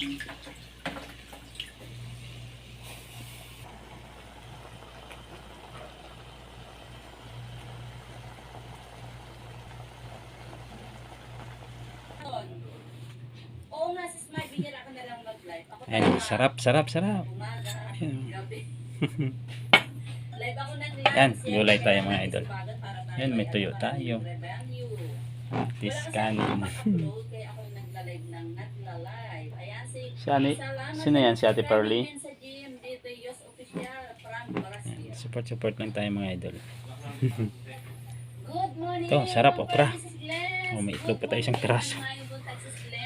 Talaga, sarap, sarap, sarap. Ayan. Live. gulay tayo, mga idol. Ayan, may ay tuyo tayo. This Wala nagla-live ng nagla-live. Ayan, si Si Ani- Salamat sino yan, si Ate Pearly? sa gym, dito Yos Official, from Brazil. Support, support lang tayo mga idol. Good morning. Ito, sarap, okra. Glenn. Oh, may itlog pa tayo, isang piraso.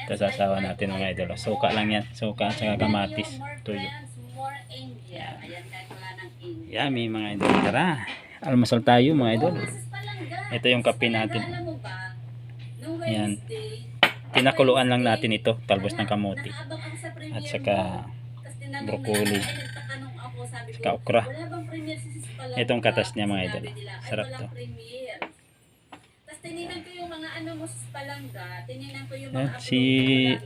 Ito sasawa natin mga idol. Suka lang yan. Suka at saka kamatis. Tuyo. angel. Yummy mga idol. Tara. Almasal tayo mga idol. Oh, Palangga. Ito yung kape natin. Alam Pinakuluan lang natin ito. Talbos ng kamote. At saka broccoli. Saka okra. Itong katas niya, mga idol. Sarap to. tininan ko yung mga ano mo Palangga, tininan ko yung mga si-.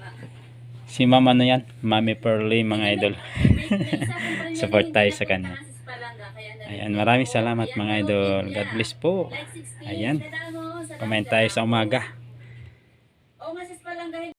Si mama na yan. Mami Pearly mga idol. Support tayo sa kanya. Ayan, maraming salamat mga idol. God bless po. Like 16, Ayan. Comment tayo sa umaga. Oo nga, Sis Palangga,